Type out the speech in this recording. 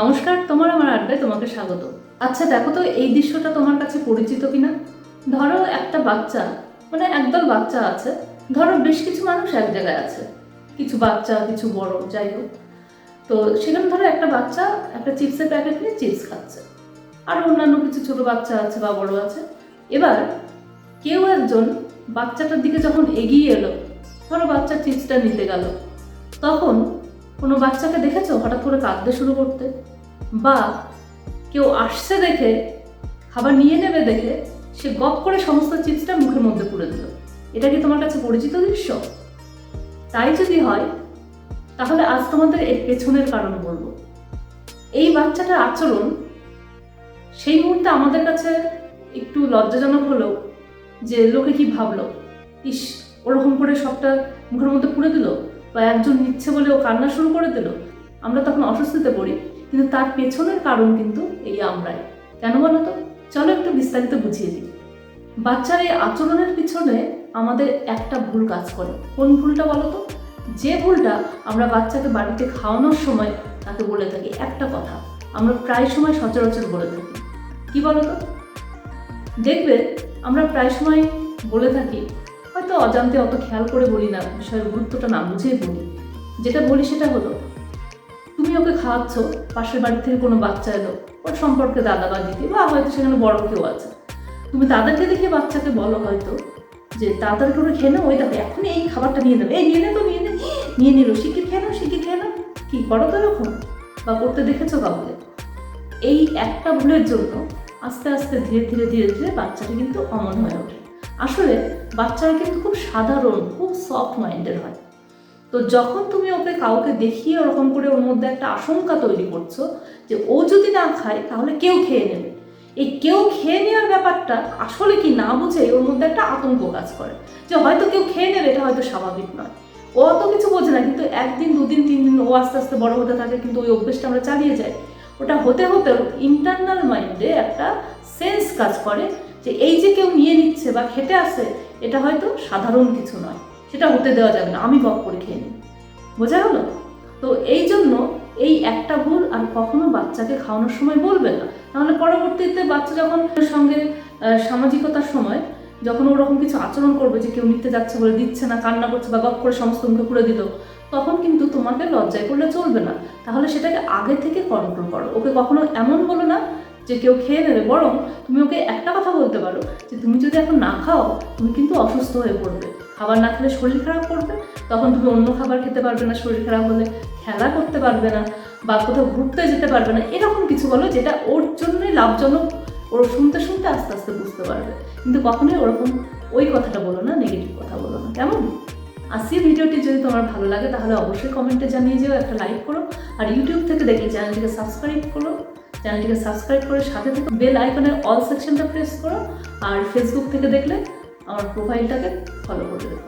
নমস্কার, তোমার আমার আড্ডায় তোমাকে স্বাগত। আচ্ছা দেখো তো, এই দৃশ্যটা তোমার কাছে পরিচিত কিনা? ধরো, একটা বাচ্চা মানে একদল বাচ্চা আছে, ধরো বেশ কিছু মানুষ এক জায়গায় আছে। কিছু বাচ্চা, কিছু বড়, যাই হোক। তো সেখানে ধরো একটা বাচ্চা একটা চিপসের প্যাকেট নিয়ে চিপস খাচ্ছে। আর অন্যান্য কিছু ছোট বাচ্চা আছে বা বড় আছে। এবার কেউ একজন বাচ্চাটার দিকে যখন এগিয়ে এলো, ধরো বাচ্চা চিপসটা নিতে গেল, তখন কোনো বাচ্চাকে দেখেছ? হঠাৎ করে কাঁদতে শুরু করতে। বা কেউ আসছে দেখে, খাবার নিয়ে নেবে দেখে, সে গপ করে সমস্ত চিপসটা মুখের মধ্যে পুরে দিল। এটা কি তোমার কাছে পরিচিত দৃশ্য? তাই যদি হয়, তাহলে আজ তোমাদের এর পেছনের কারণ বলব। এই বাচ্চাটার আচরণ, সেই মুহূর্তে আমাদের কাছে একটু লজ্জাজনক হলো যে লোকে কি ভাবলো? ইস, ওরকম করে সবটা মুখের মধ্যে পুড়ে দিল? বা একজন নিচ্ছে বলে ও কান্না শুরু করে দিল, আমরা তখন অস্বস্তিতে পড়ি। কিন্তু তার পেছনের কারণ কিন্তু এই আমরাই। কেন বলো তো? চলো একটু বিস্তারিত বুঝিয়ে দিই। বাচ্চার এই আচরণের পিছনে আমাদের একটা ভুল কাজ করে। কোন ভুলটা বলো তো? যে ভুলটা আমরা বাচ্চাকে বাড়িতে খাওয়ানোর সময় তাকে বলে থাকি, একটা কথা। আমরা প্রায় সময় সচরাচর বলে থাকি। কি বলো তো? দেখবে, আমরা প্রায় সময় বলে থাকি হয়তো অজান্তে অত খেয়াল করে বলি না, বিষয়ের গুরুত্বটা না বুঝেই বলি। যেটা বলি সেটা হলো, তুমি ওকে খাওয়াচ্ছ, পাশের বাড়ি থেকে কোনো বাচ্চা এলো, ওর সম্পর্কে দাদা বা দিদি বা হয়তো সেখানে বড় কেউ আছে। তুমি তাদেরকে দেখে বাচ্চাকে বলো হয়তো যে তাড়াতাড়ি করে খেয়ে নাও, ওই দেখো এখন এই খাবারটা নিয়ে নেবে। এই, নিয়ে নে তো, নিয়ে নে। নিয়ে নিল শিখে খেয়ে নাও শিখে খেয়ে নাও? কি করো তো এরকম? বা করতে দেখেছ কাউকে? এই একটা ভুলের জন্য আস্তে আস্তে ধীরে ধীরে ধীরে ধীরে বাচ্চাটি কিন্তু অমন হয়ে ওঠে। আসলে বাচ্চারা কিন্তু খুব সাধারণ, খুব সফট মাইন্ডের হয়। তো যখন তুমি ওকে কাউকে দেখিয়ে ওরকম করে ওর মধ্যে একটা আশঙ্কা তৈরি করছ যে ও যদি না খায়, তাহলে কেউ খেয়ে নেবে। এই কেউ খেয়ে নেওয়ার ব্যাপারটা আসলে কি না বুঝে ওর মধ্যে একটা আতঙ্ক কাজ করে। যে হয়তো কেউ খেয়ে নেবে, এটা হয়তো স্বাভাবিক নয়। ও অত কিছু বোঝে না, কিন্তু একদিন, দুদিন, তিন দিন ও আস্তে আস্তে বড় হতে থাকে, কিন্তু ওই অভ্যেসটা আমরা চালিয়ে যাই। ওটা হতে হতে ইন্টারনাল মাইন্ডে একটা সেন্স কাজ করে যে এই যে কেউ নিয়ে নিচ্ছে বা খেতে আসে এটা হয়তো সাধারণ কিছু নয়। সেটা হতে দেওয়া যাবে না, আমি বক করে খেয়ে নিই। বোঝা গেল? তো এই জন্য এই একটা ভুল আর কখনো বাচ্চাকে খাওয়ানোর সময় বলবে না। তাহলে পরবর্তীতে বাচ্চা যখন সঙ্গে সামাজিকতার সময় যখন ওরকম কিছু আচরণ করবে যে কেউ নিতে যাচ্ছে বলে দিচ্ছে না, কান্না করছে বা গপ করে সমস্ত মুখে পুড়ে দিল, তখন কিন্তু তোমাকে লজ্জায় করলে চলবে না। তাহলে সেটাকে আগে থেকে কন্ট্রোল করো। ওকে কখনো এমন বলো না যে কেউ খেয়ে নেবে, বরং তুমি ওকে একটা কথা বলতে পারো যে তুমি যদি এখন না খাও, তুমি কিন্তু অসুস্থ হয়ে পড়বে। খাবার না খেলে শরীর খারাপ করবে, তখন তুমি অন্য খাবার খেতে পারবে না, শরীর খারাপ হলে খেলা করতে পারবে না বা কোথাও ঘুরতে যেতে পারবে না। এরকম কিছু বলো যেটা ওর জন্যই লাভজনক, ওর শুনতে শুনতে আস্তে আস্তে বুঝতে পারবে। কিন্তু কখনোই ওরকম ওই কথাটা বলো না নেগেটিভ কথা বলো না। কেমন? আসি ভিডিওটি যদি তোমার ভালো লাগে, তাহলে অবশ্যই কমেন্টে জানিয়ে যেও, একটা লাইক করো। আর ইউটিউব থেকে দেখলে চ্যানেলটিকে সাবস্ক্রাইব করো। চ্যানেলটিকে সাবস্ক্রাইব করে সাথে থেকে বেল আইকনের অল সেকশনটা প্রেস করো আর ফেসবুক থেকে দেখলে আমার প্রোফাইলটাকে ফলো করে দেবো